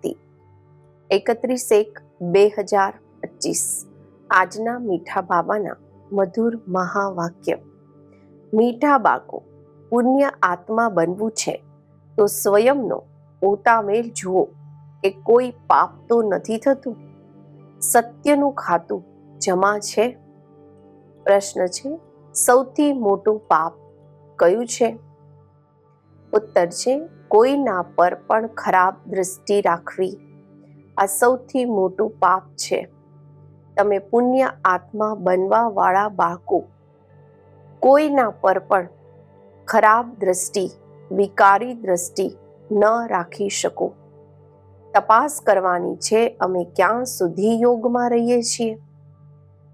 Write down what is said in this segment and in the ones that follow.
શાંતિ એકત્રીસ એક બે હજાર પચીસ. આજના મીઠા બાબાના મધુર મહાવાક્ય. મીઠા બાકો પુણ્ય આત્મા બનવું છે, તો સ્વયંનો પોતામેલ જુઓ, કે કોઈ પાપ તો નથી થતું? સત્યનું ખાતું જમા છે? પ્રશ્ન છે, સૌથી મોટું પાપ કયું છે? ઉત્તર છે કોઈના પર પણ ખરાબ દૃષ્ટિ રાખવી આ સૌથી મોટું પાપ છે. તમે પુણ્ય આત્મા બનવા વાળા બાળકો, કોઈના પર પણ ખરાબ દ્રષ્ટિ, વિકારી દ્રષ્ટિ ન રાખી શકો. તપાસ કરવાની છે, અમે ક્યાં સુધી યોગમાં રહીએ છીએ?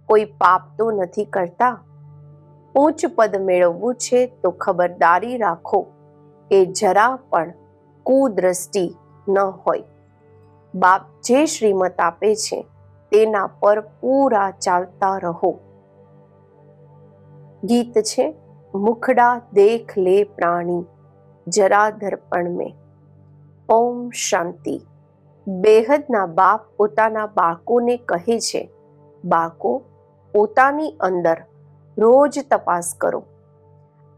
કોઈ પાપ તો નથી કરતા? ઉચ્ચ પદ મેળવવું છે તો ખબરદારી રાખો. કે જરા પણ કુદ્રષ્ટિ ન હોય. બાપ જે શ્રીમત આપે છે, તેના પર પૂરા ચાલતા રહો. ગીત છે, મુખડા દેખ લે પ્રાણી, જરા દર્પણ મેં. ઓમ શાંતિ. બેહદના બાપ પોતાના બાળકોને કહે છે, બાળકો, પોતાની અંદર રોજ તપાસ કરો.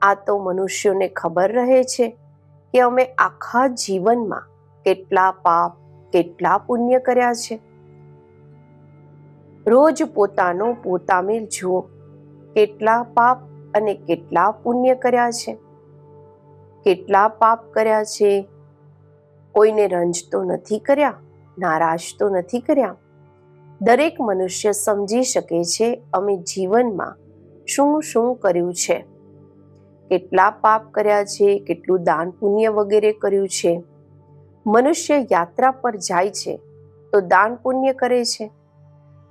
આ તો મનુષ્યોને ખબર રહે છે કે અમે આખા જીવનમાં કેટલા પાપ, કેટલા પુણ્ય કર્યા છે. રોજ પોતાનો પોતામેલ જુઓ, કેટલા પાપ અને કેટલા પુણ્ય કર્યા છે. કેટલા પાપ કર્યા છે? કોઈને રંજ તો નથી કર્યા, નારાજ તો નથી કર્યા. દરેક મનુષ્ય સમજી શકે છે અમે જીવનમાં શું શું કર્યું છે. કેટલા પાપ કર્યા છે, કેટલું દાન પુણ્ય વગેરે કર્યું છે. મનુષ્ય યાત્રા પર જાય છે તો દાન પુણ્ય કરે છે.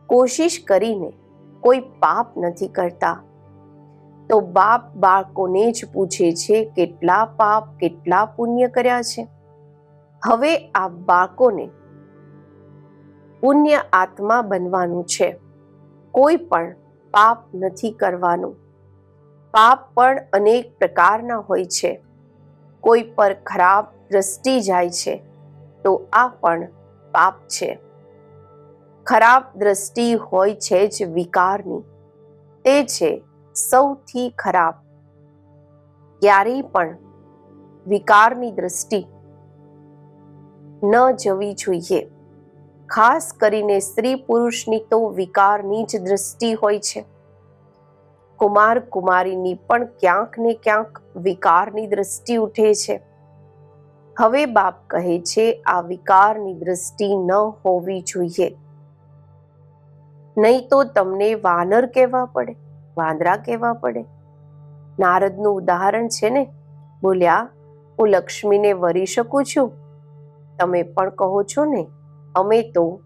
કોશિશ કરીને કોઈ પાપ નથી કરતા. તો બાપ બાળકોને જ પૂછે છે, કેટલા પાપ, કેટલા પુણ્ય કર્યા છે. હવે આ બાળકોને પુણ્ય આત્મા બનવાનું છે. કોઈ પણ પાપ નથી કરવાનું. પાપ પણ અનેક પ્રકારના હોય છે. કોઈ પર ખરાબ દ્રષ્ટિ જાય છે, તો આ પણ પાપ છે. ખરાબ દ્રષ્ટિ હોય છે જ વિકારની. તે છે સૌથી ખરાબ. ક્યારેય પણ વિકારની દ્રષ્ટિ ન જવી જોઈએ. ખાસ કરીને સ્ત્રી પુરુષની તો વિકારની જ દ્રષ્ટિ હોય છે. કુમાર કુમારીની પણ ક્યાંક ને ક્યાંક વિકારની દ્રષ્ટિ ઉઠે છે. હવે બાપ કહે છે, આ વિકારની દ્રષ્ટિ ન હોવી જોઈએ. નહીં તો તમને વાનર કહેવા પડે, વાંદરા કહેવા પડે. નારદનું ઉદાહરણ છે ને, બોલ્યા, હું લક્ષ્મીને વરી શકું છું. તમે પણ કહો છો ને, અમે તો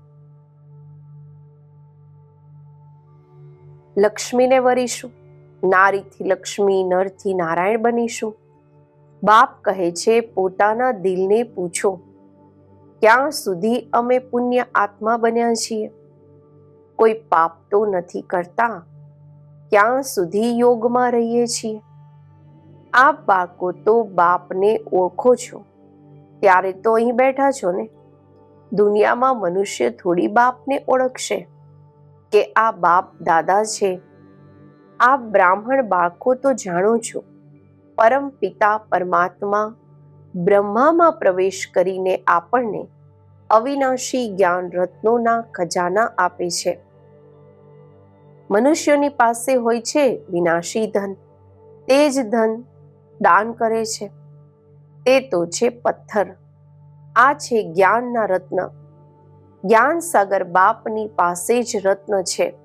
લક્ષ્મીને વરીશું. નારીથી લક્ષ્મી, નરથી નારાયણ બનીશું. બાપ કહે છે, પોતાના દિલને પૂછો, ક્યાં સુધી અમે પુણ્ય આત્મા બન્યા છીએ? કોઈ પાપ તો નથી કરતા, ક્યાં સુધી યોગમાં રહીએ છીએ? આપ બાળકો તો બાપને ઓળખો છો, ત્યારે તો અહીં બેઠા છો ને? દુનિયામાં મનુષ્ય થોડી બાપને ઓળખશે, કે આ બાપ દાદા છે? આ બ્રાહ્મણ બાળકો તો જાણો છો. પરમ પિતા પરમાત્મા બ્રહ્મામાં પ્રવેશ કરીને આપણને અવિનાશી જ્ઞાન રત્નોના ખજાના આપે છે. મનુષ્યોની પાસે હોય છે વિનાશી ધન. તે જ ધન દાન કરે છે. તે તો છે પથ્થર. આ છે જ્ઞાનના રત્ન. જ્ઞાન સાગર બાપની પાસે જ રત્ન છે.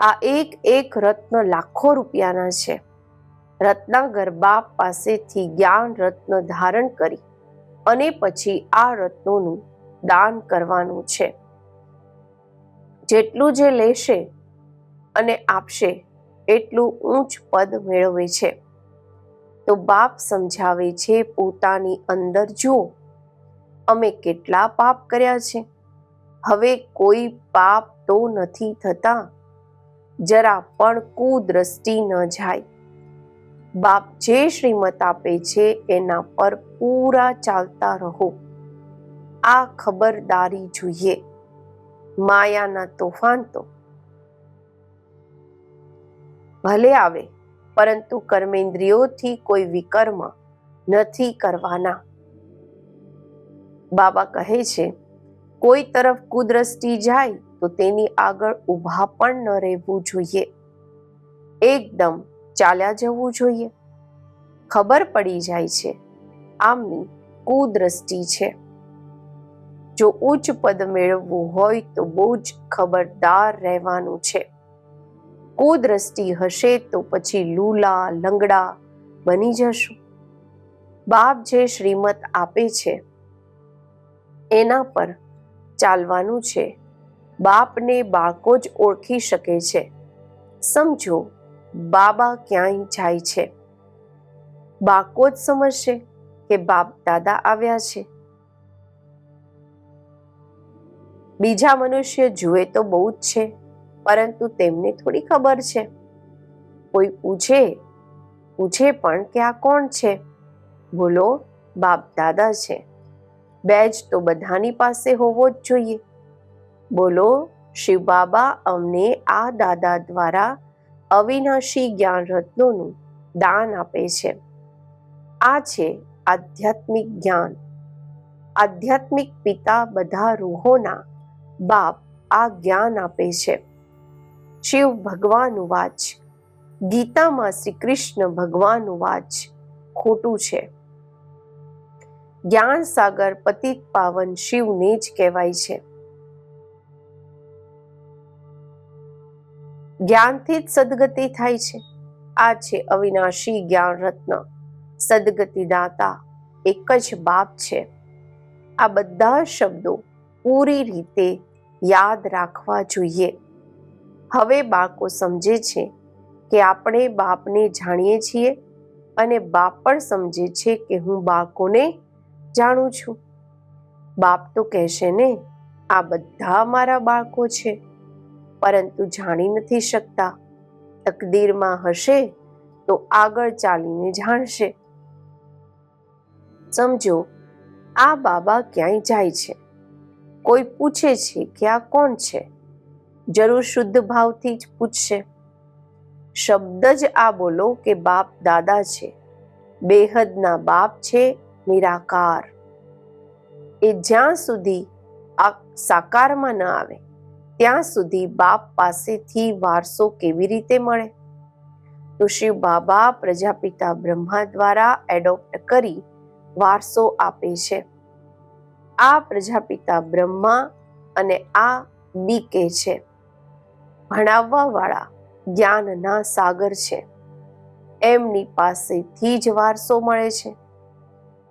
આ એક એક રત્ન લાખો રૂપિયાના છે. રત્નાગર બાપ પાસેથી જ્ઞાન રત્ન ધારણ કરી અને પછી આ રત્નોનું દાન કરવાનું છે. જેટલું જે લેશે અને આપશે એટલું ઊંચ પદ મેળવે છે. તો બાપ સમજાવે છે, પોતાની અંદર જુઓ, અમે કેટલા પાપ કર્યા છે. હવે કોઈ પાપ તો નથી થતા. જરા પણ કુદ્રષ્ટિ ન જાય. બાપ જે શ્રીમત આપે છે, એના પર પૂરા ચાલતા રહો. આ ખબરદારી જોઈએ. માયાના તોફાન તો. ભલે આવે, પરંતુ કર્મેન્દ્રિયોથી કોઈ વિકર્મ નથી કરવાના. બાબા કહે છે, કોઈ તરફ કુદ્રષ્ટિ જાય તો તેની આગળ ઊભા પણ ન રહેવું જોઈએ. એકદમ ચાલ્યા જવું જોઈએ. ખબર પડી જાય છે, આમની કુદ્રષ્ટિ છે. જો ઉચ્ચ પદ મેળવવું હોય તો બહુ જ ખબરદાર રહેવાનું છે. કુદ્રષ્ટિ હશે તો પછી લૂલા, લંગડા બની જશું. બાપ જે શ્રીમત આપે છે, એના પર ચાલવાનું છે. બાપને બાળકો જ ઓળખી શકે છે. સમજો, બાબા ક્યાંય જાય છે? બાળકો જ સમજશે કે બાપ દાદા આવ્યા છે? બીજા મનુષ્ય જુએ તો બહુ જ છે, પરંતુ તેમને થોડી ખબર છે. કોઈ પૂછે પૂછે પણ કે આ કોણ છે? બોલો, બાપ દાદા છે. બેજ તો બધાની પાસે હોવો જ જોઈએ. બોલો, શિવ બાબા અમને આ દાદા દ્વારા અવિનાશી જ્ઞાન રત્નોનું દાન આપે છે. આ છે આધ્યાત્મિક જ્ઞાન. આધ્યાત્મિક પિતા બધા રૂહોના બાપ આ જ્ઞાન આપે છે. શિવ ભગવાન વાચ, ગીતામાં શ્રી કૃષ્ણ ભગવાન વાચ ખોટું છે. જ્ઞાન સાગર પતિત પાવન શિવને જ કહેવાય છે. જ્ઞાનથી જ સદગતિ થાય છે. આ છે અવિનાશી જ્ઞાન રત્ન. સદગતિ દાતા એક જ બાપ છે. આ બધા શબ્દો પૂરી રીતે યાદ રાખવા જોઈએ. હવે બાળકો સમજે છે કે આપણે બાપને જાણીએ છીએ અને બાપ પણ સમજે છે કે હું બાળકોને જાણું છું. બાપ તો કહેશે ને, આ બધા મારા બાળકો છે. પરંતુ જાણી નથી શકતા. તકદીરમાં હશે તો આગળ ચાલીને જાણશે. સમજો, આ બાબા ક્યાંય જાય છે? કોઈ પૂછે છે કે આ કોણ છે? જરૂર શુદ્ધ ભાવથી જ પૂછશે. શબ્દ જ આ બોલો કે બાપ દાદા છે. બેહદના બાપ છે, નિરાકાર. એ જ્યાં સુધી આ સાકારમાં ન આવે. ત્યાં સુધી બાપ પાસેથી વારસો કેવી રીતે મળે? તો શિવ બાબા પ્રજાપિતા બ્રહ્મા દ્વારા એડોપ્ટ કરી વારસો આપે છે. આ પ્રજાપિતા બ્રહ્મા અને આ બીકે છે. ભણાવવા વાળા જ્ઞાનના સાગર છે. એમની પાસેથી જ વારસો મળે છે.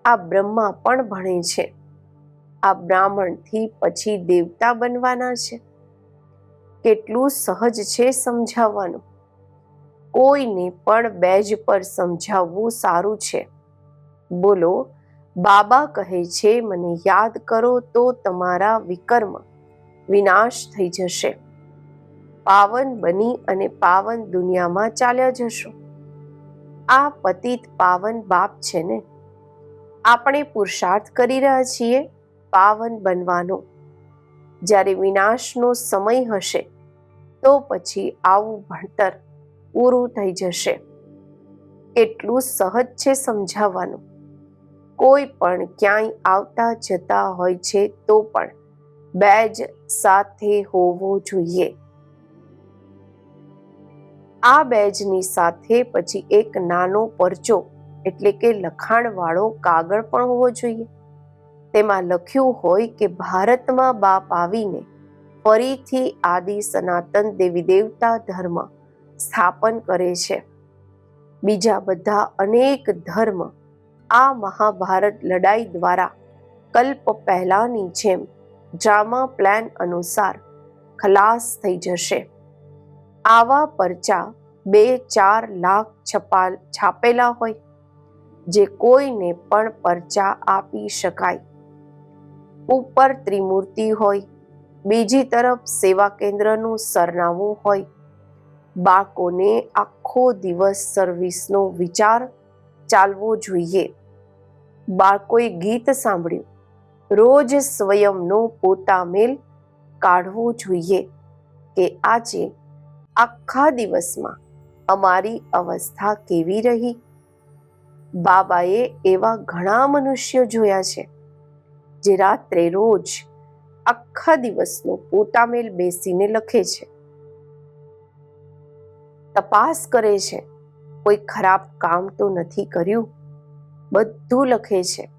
આ બ્રહ્મા પણ ભણે છે. આ બ્રાહ્મણથી પછી દેવતા બનવાના છે. કેટલું સહજ છે સમજાવવાનું? કોઈને પણ બેજ પર સમજાવવું સારું છે. બોલો, બાબા કહે છે, મને યાદ કરો તો તમારા વિકર્મ વિનાશ થઈ જશે. પાવન બની અને પાવન દુનિયામાં ચાલ્યા જશો. આ પતિત પાવન બાપ છે ને? આપણે પુરુષાર્થ કરી રહ્યા છીએ પાવન બનવાનો. જ્યારે વિનાશનો સમય હશે, તો પછી આવું ભણતર પૂરું થઈ જશે. એટલું સહજ છે સમજાવવાનું. કોઈ પણ ક્યાંય આવતા જતા હોય છે તો પણ બેજ સાથે હોવો જોઈએ. આ બેજની સાથે પછી એક નાનો પરચો, એટલે કે લખાણવાળો કાગળ પણ હોવો જોઈએ. તેમાં લખ્યું હોય કે ભારતમાં બાપ આવીને ફરીથી આદિ સનાતન દેવી દેવતા ધર્મ સ્થાપન કરે છે. બીજા બધા અનેક ધર્મ આ મહાભારત લડાઈ દ્વારા કલ્પ પહેલાની જેમ ડ્રામા પ્લાન અનુસાર ખલાસ થઈ જશે. આવા પરચા બે ચાર લાખ છપાલ છાપેલા હોય, જે કોઈને પણ પરચા આપી શકાય. ઉપર ત્રિમૂર્તિ હોય. બીજી તરફ સેવા કેન્દ્રનું સરનામું હોય. બાળકોને આખો દિવસ સર્વિસનો વિચાર ચાલવો જોઈએ. બાળકોએ ગીત સાંભળ્યું. રોજ સ્વયંનો પોતા મેલ કાઢવો જોઈએ કે આજે આખા દિવસમાં અમારી અવસ્થા કેવી રહી? બાબાએ એવા ઘણા મનુષ્યો જોયા છે. જે રાત્રે રોજ આખા દિવસનો પોતામેલ બેસીને લખે છે. તપાસ કરે છે. કોઈ ખરાબ કામ તો નથી કર્યું. બધું લખે છે.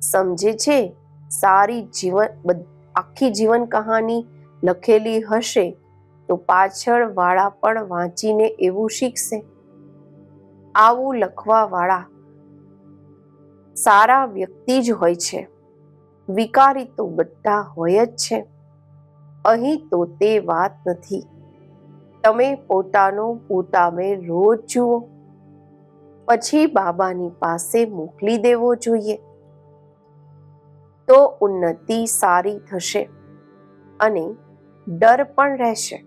સમજે છે સારી જીવન આખી જીવન કહાની લખેલી હશે તો પાછળ વાળા પણ વાંચીને એવું શીખશે. આવું લખવા વાળા સારા વ્યક્તિ જ હોય છે. વિકારી તો બધા હોય જ છે. અહીં તો તે વાત નથી. તમે પોતાનો પોતામે રોજ જુઓ. પછી બાબાની પાસે મોકલી દેવો જોઈએ. તો ઉન્નતિ સારી થશે અને ડર પણ રહેશે.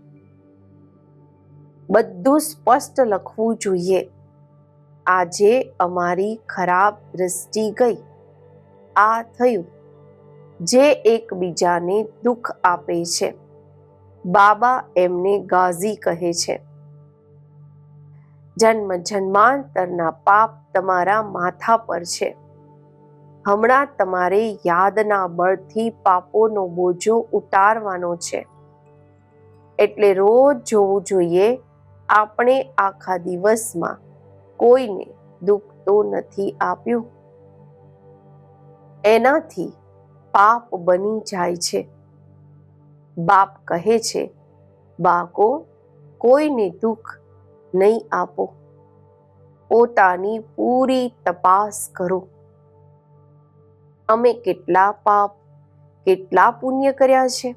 બધું સ્પષ્ટ લખવું જોઈએ. આજે અમારી ખરાબ દ્રષ્ટિ ગઈ. આ થયું. જે એકબીજાને દુઃખ આપે છે. બાબા એમને ગાઝી કહે છે. જન્મ જન્માંતરના પાપ તમારા માથા પર છે. હમણાં તમારે યાદના બળથી પાપોનો બોજો ઉતારવાનો છે. એટલે રોજ જોવું જોઈએ, આપણે આખા દિવસમાં કોઈને દુઃખ તો નથી આપ્યું? એનાથી પાપ બની જાય છે. બાપ કહે છે બાકો કોઈને દુઃખ નહીં આપો. પોતાની પૂરી તપાસ કરો. અમે કેટલા પાપ, કેટલા પુણ્ય કર્યા છે.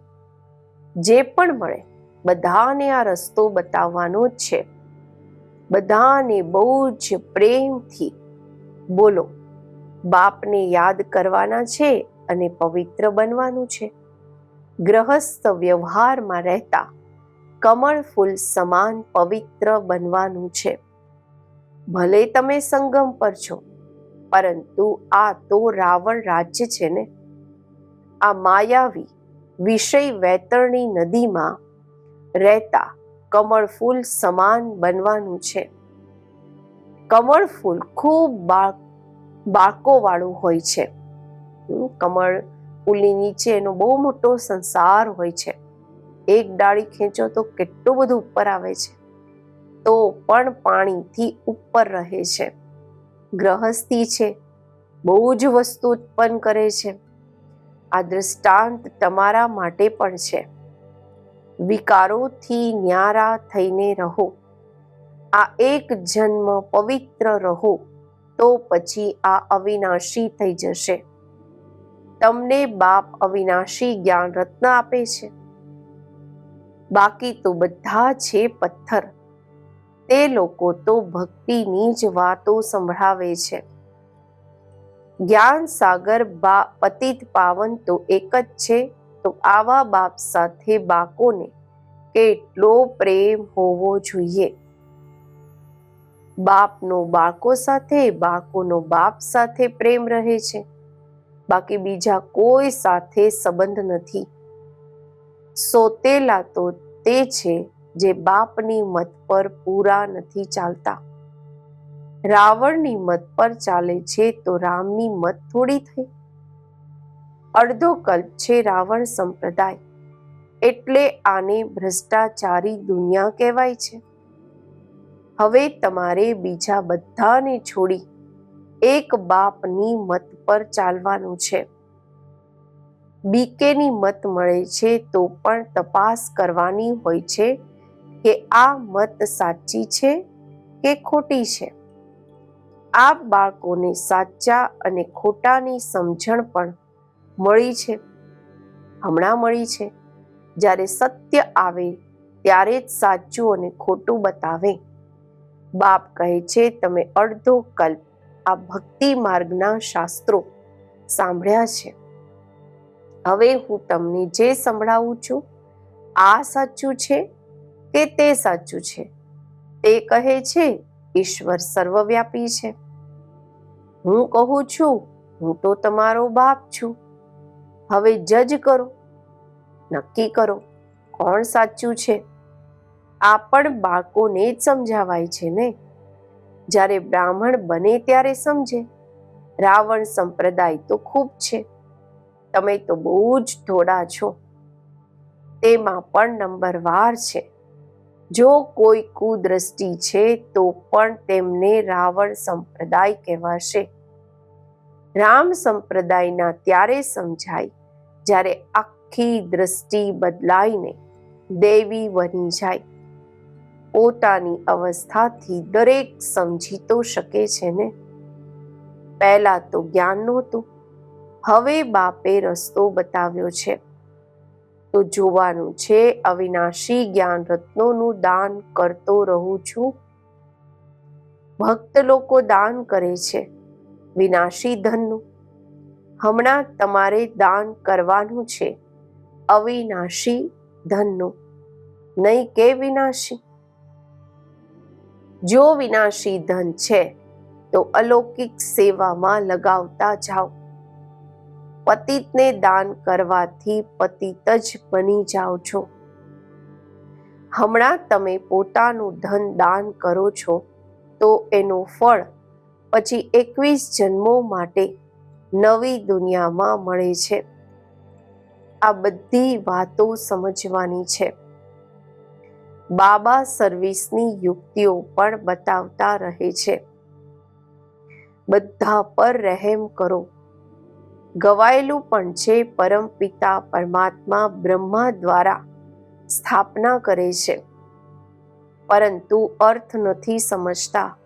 જે પણ મળે, બધાને આ રસ્તો બતાવવાનો જ છે. બધાને બહુ જ પ્રેમથી બોલો. બાપને યાદ કરવાના છે અને પવિત્ર બનવાનું છે. ગ્રહસ્થ વ્યવહારમાં રહેતા કમળ ફૂલ સમાન પવિત્ર બનવાનું છે. ભલે તમે સંગમ પર છો, પરંતુ આ તો રાવણ રાજ્ય છે ને? આ માયાવી વિષય વેતરણી નદીમાં રહેતા કમળ ફૂલ સમાન બનવાનું છે. કમળ ફૂલ ખૂબ બાળ બાળકોવાળું હોય છે. કમળ ફૂલની નીચે એનો બહુ મોટો સંસાર હોય છે. એક ડાળી ખેંચો તો કેટલું બધું ઉપર આવે છે. તો પણ પાણીથી ઉપર રહે છે. ગ્રહસ્થી છે. બહુ જ વસ્તુ ઉત્પન્ન કરે છે. આ દ્રષ્ટાંત તમારા માટે પણ છે. વિકારોથી ન્યારા થઈને રહો. આ એક જન્મ પવિત્ર રહો, તો પછી આ અવિનાશી થઈ જશે. તમને બાપ અવિનાશી જ્ઞાન રત્ન આપે છે. બાકી તો બધા છે પથ્થર. તે લોકો તો ભક્તિની જ વાતો સંભળાવે છે. જ્ઞાન સાગર બા પતિત પાવન તો એક જ છે, તો આવા બાપ સાથે બાકોને કેટલો પ્રેમ હોવો જોઈએ? બાપનો બાળકો સાથે બાળકોનો બાપ સાથે પ્રેમ રહે છે. બાકી બીજા કોઈ સાથે સંબંધ નથી. સોતેલા તો તે છે જે બાપની મત પર પૂરા નથી ચાલતા. રાવણની મત પર ચાલે છે તો રામની મત થોડી થઈ. અડધો કલ્પ છે રાવણ સંપ્રદાય. એટલે આને ભ્રષ્ટાચારી દુનિયા કહેવાય છે. હવે તમારે બીજા બધાને છોડી એક બાપની મત પર ચાલવાનું છે. બીકેની મત મળે છે તો પણ તપાસ કરવાની હોય છે કે આ મત સાચી છે કે ખોટી છે. આ બાળકોને સાચા અને ખોટાની સમજણ પણ મળી છે. હમણાં મળી છે. જ્યારે સત્ય આવે ત્યારે જ સાચું અને ખોટું બતાવે. બાપ કહે છે, તમે અડધો કલ્પ આ ભક્તિ માર્ગના શાસ્ત્રો સાંભળ્યા છે. હવે હું તમને જે સંભળાવું છું, આ સાચું છે કે તે સાચું છે? તે કહે છે, ઈશ્વર સર્વવ્યાપી છે. હું કહું છું, હું તો તમારો બાપ છું. હવે જજ કરો, નક્કી કરો, કોણ સાચું છે? આ પણ બાળકોને જ સમજાવાય છે ને? જ્યારે બ્રાહ્મણ બને ત્યારે સમજે. રાવણ સંપ્રદાય તો ખૂબ છે. તમે તો બહુ જ ઢોળા છો. તેમાં પણ નંબરવાર છે. જો કોઈ કુદ્રષ્ટિ છે તો પણ તેમને રાવણ સંપ્રદાય કહેવાશે. રામ સંપ્રદાયના ત્યારે સમજાય, જ્યારે આખી દ્રષ્ટિ બદલાઈને દેવી બની જાય. પોતાની અવસ્થાથી દરેક સમજી તો શકે છે ને? પહેલા તો જ્ઞાન નહોતું. હવે બાપે રસ્તો બતાવ્યો છે. તો જોવાનું છે, અવિનાશી જ્ઞાન રત્નોનું દાન કરતો રહું છું. ભક્ત લોકો દાન કરે છે, વિનાશી ધનનું. હમણાં તમારે દાન કરવાનું છે, અવિનાશી ધનનું. નહીં કે વિનાશી. જો વિનાશી ધન છે, તો અલૌકિક સેવામાં લગાવતા જાઓ. પતિતને દાન કરવાથી પતિત જ બની જાઓ છો. હમણાં તમે પોતાનું ધન દાન કરો છો, તો એનું ફળ પછી એકવીસ જન્મો માટે નવી દુનિયામાં મળે છે. આ બધી વાતો સમજવાની છે. બાબા સર્વિસની યુક્તિઓ પણ બતાવતા રહે છે. બધા પર રહેમ કરો. ગવાયેલું પણ છે, પરમ પિતા પરમાત્મા બ્રહ્મા દ્વારા સ્થાપના કરે છે. પરંતુ અર્થ નથી સમજતા.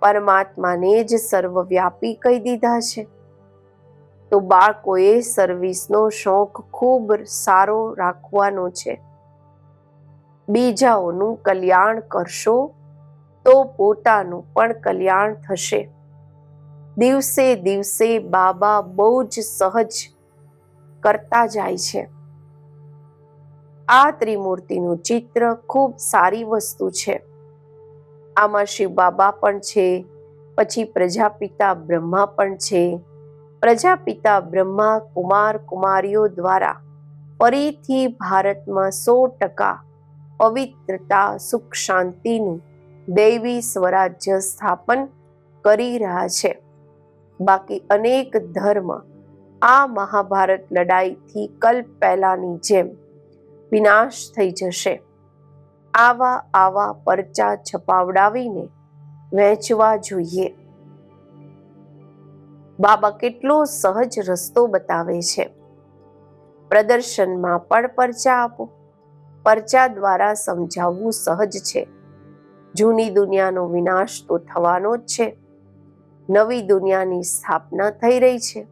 પરમાત્માને જ સર્વવ્યાપી કહી દીધા છે. તો બાળકોએ સર્વિસનો શોખ ખૂબ સારો રાખવાનો છે. બીજાઓનું કલ્યાણ કરશો, તો પોતાનું પણ કલ્યાણ થશે. દિવસે દિવસે બાબા બહુ જ સહજ કરતા જાય છે. આ ત્રિમૂર્તિનું ચિત્ર ખૂબ સારી વસ્તુ છે. આમાં શિવ બાબા પણ છે, પછી પ્રજાપિતા બ્રહ્મા પણ છે. પ્રજાપિતા બ્રહ્મા કુમાર કુમારીઓ દ્વારા ફરીથી ભારતમાં સો ટકા પવિત્રતા, સુખ, શાંતિનું દૈવી સ્વરાજ્ય સ્થાપન કરી રહ્યા છે. બાકી અનેક ધર્મ આ મહાભારત લડાઈથી કલ્પ પહેલાની જેમ વિનાશ થઈ જશે. આવા આવા પરચા છપાવડાવીને વહેંચવા જોઈએ. બાબા કેટલો સહજ રસ્તો બતાવે છે. પ્રદર્શનમાં પણ પરચા આપો. પરચા દ્વારા સમજાવવું સહજ છે. જૂની દુનિયાનો વિનાશ તો થવાનો જ છે. નવી દુનિયાની સ્થાપના થઈ રહી છે.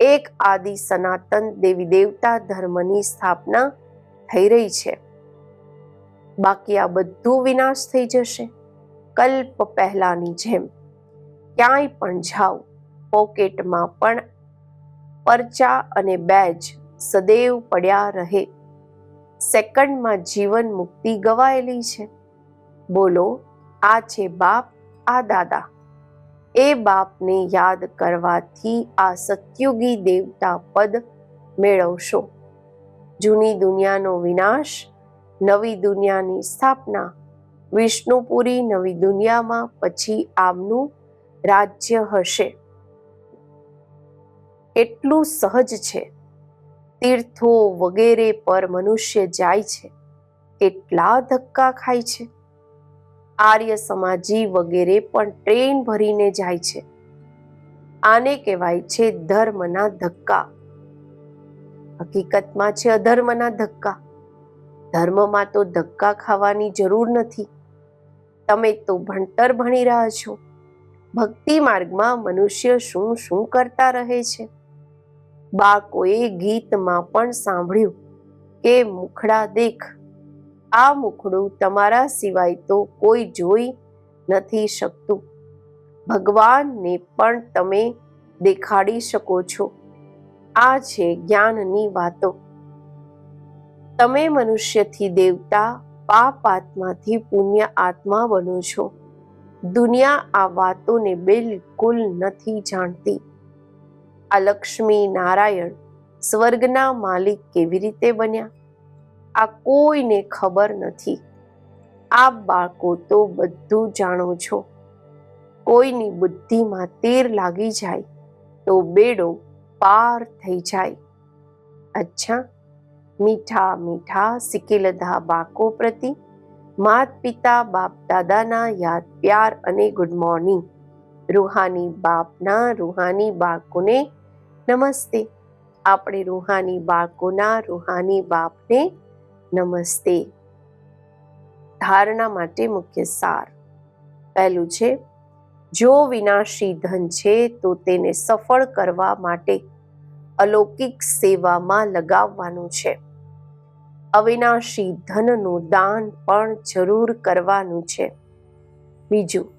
એક આદિ સનાતન દેવી દેવતા ધર્મની સ્થાપના થઈ રહી છે. બાકી આ બધું વિનાશ થઈ જશે. કલ્પ પહેલાની જેમ. ક્યાંય પણ જાઓ પોકેટમાં પણ પરચા અને બેજ સદૈવ પડ્યા રહે. સેકન્ડમાં જીવન મુક્તિ ગવાયેલી છે. બોલો, આ છે બાપ, આ દાદા. એ બાપને યાદ કરવાથી આ સત્યુગી દેવતા પદ મેળવશો. જૂની દુનિયાનો વિનાશ, નવી દુનિયાની સ્થાપના, વિષ્ણુપુરી નવી દુનિયામાં પછી આમનું રાજ્ય હશે. એટલું સહજ છે. તીર્થો વગેરે પર મનુષ્ય જાય છે, કેટલા ધક્કા ખાય છે. આર્ય સમાજી વગેરે પણ ટ્રેન ભરીને જાય છે. આને કહેવાય છે ધર્મના ધક્કા. હકીકતમાં છે અધર્મના ધક્કા. ધર્મમાં તો ધક્કા ખાવાની જરૂર નથી. તમે તો ભણતર ભણી રહ્યા છો. ભક્તિ માર્ગમાં મનુષ્ય શું શું કરતા રહે છે? બાળકોએ ગીતમાં પણ સાંભળ્યું, કે મુખડા દેખ, આ મુખડું તમારા સિવાય તો કોઈ જોઈ નથી શકતું. ભગવાનને પણ તમે દેખાડી શકો છો. આ છે જ્ઞાનની વાતો. તમે મનુષ્યથી દેવતા, પાપ આત્માથી પુણ્ય આત્મા બનો છો. દુનિયા આ વાતોને બિલકુલ નથી જાણતી. આ લક્ષ્મી નારાયણ સ્વર્ગના માલિક કેવી રીતે બન્યા? આ કોઈને ખબર નથી. આપ બાળકો તો બધું જાણો છો. કોઈની બુદ્ધિમાં તીર લાગી જાય તો બેડો પાર થઈ જાય. અચ્છા, મીઠા મીઠા સિકેલધા બાળકો પ્રતિ માત પિતા બાપ દાદાના યાદ, પ્યાર અને ગુડ મોર્નિંગ. રૂહાની બાપના રૂહાની બાળકોને નમસ્તે. આપણે રૂહાની બાળકોના રૂહાની બાપને નમસ્તે. ધારણા માટે મુખ્ય સાર. પહેલું છે, જો વિનાશી ધન છે, તો તેને સફળ કરવા માટે અલૌકિક સેવામાં લગાવવાનું છે. અવિનાશી ધનનું દાન પણ જરૂર કરવાનું છે. બીજું,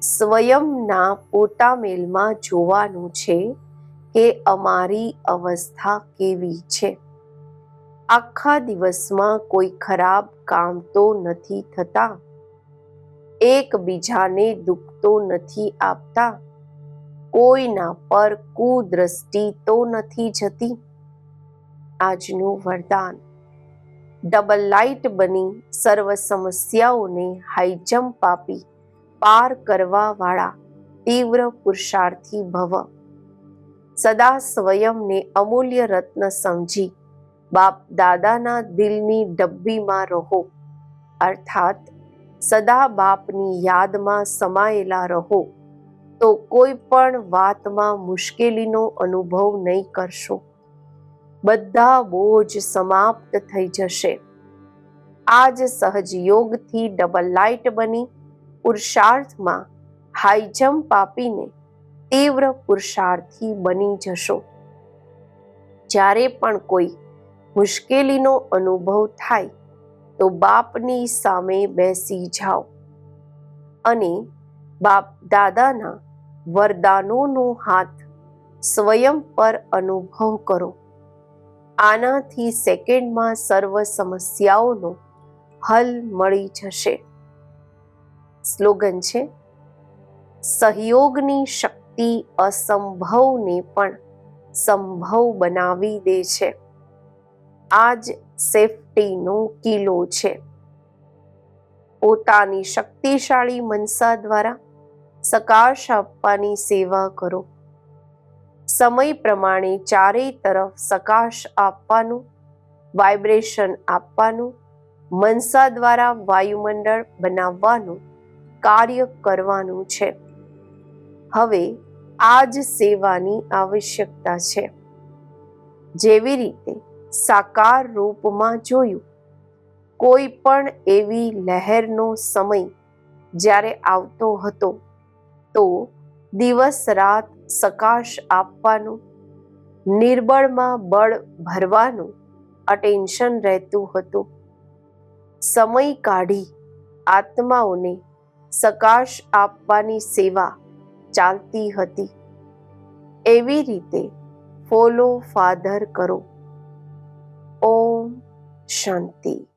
સ્વયંના પોતા મેલમાં જોવાનું છે કે અમારી અવસ્થા કેવી છે? આખા દિવસમાં કોઈ ખરાબ કામ તો નથી થતા? એકબીજાને દુઃખ તો નથી આપતા? કોઈના પર કુદ્રષ્ટિ તો નથી જતી? આજનું વરદાન. ડબલ લાઇટ બની સર્વ સમસ્યાઓને હાઈજમ્પ આપી પાર કરવા વાળા તીવ્ર પુરુષાર્થી ભવ. સદા સ્વયંને અમૂલ્ય રત્ન સમજી. બાપ દાદાના દિલની ડબ્બીમાં રહો. અર્થાત, સદા બાપની યાદમાં સમાયેલા રહો. તો કોઈ પણ વાતમાં મુશ્કેલીનો અનુભવ નહીં કરશો. બધા બોજ સમાપ્ત થઈ જશે. આજ સહજ યોગથી ડબલ લાઇટ બની. પુરુષાર્થમાં હાઈ જમ્પ આપીને તીવ્ર પુરુષાર્થી બની જશો. જ્યારે પણ કોઈ મુશ્કેલીનો અનુભવ થાય, તો બાપની સામે બેસી જાઓ અને બાપ દાદાના વરદાનોનો હાથ સ્વયં પર અનુભવ કરો. આનાથી સેકન્ડમાં સર્વ સમસ્યાઓનો હલ મળી જશે. સ્લોગન છે, સહયોગની શક્તિ. અસંભવને પણ સંભવ બનાવી દે છે. આ જ સેફટીનો કિલ્લો છે. પોતાની શક્તિશાળી મનસા દ્વારા સકાશ આપવાની સેવા કરો. સમય પ્રમાણે ચારેય તરફ સકાશ આપવાનું, વાઇબ્રેશન આપવાનું, મનસા દ્વારા વાયુમંડળ બનાવવાનું કાર્ય કરવાનું છે. હવે આ જ સેવાની આવશ્યકતા છે. જેવી રીતે સાકાર રૂપમાં જોયું, કોઈ પણ એવી લહેરનો સમય જ્યારે આવતો હતો, તો દિવસ રાત સકાશ આપવાનું, નિર્બળમાં બળ ભરવાનું અટેન્શન રહેતું હતું. સમય કાઢી આત્માઓને સકાશ આપવાની સેવા ચાલતી હતી. એવી રીતે ફોલો ફાધર કરો. ઓમ શાંતિ.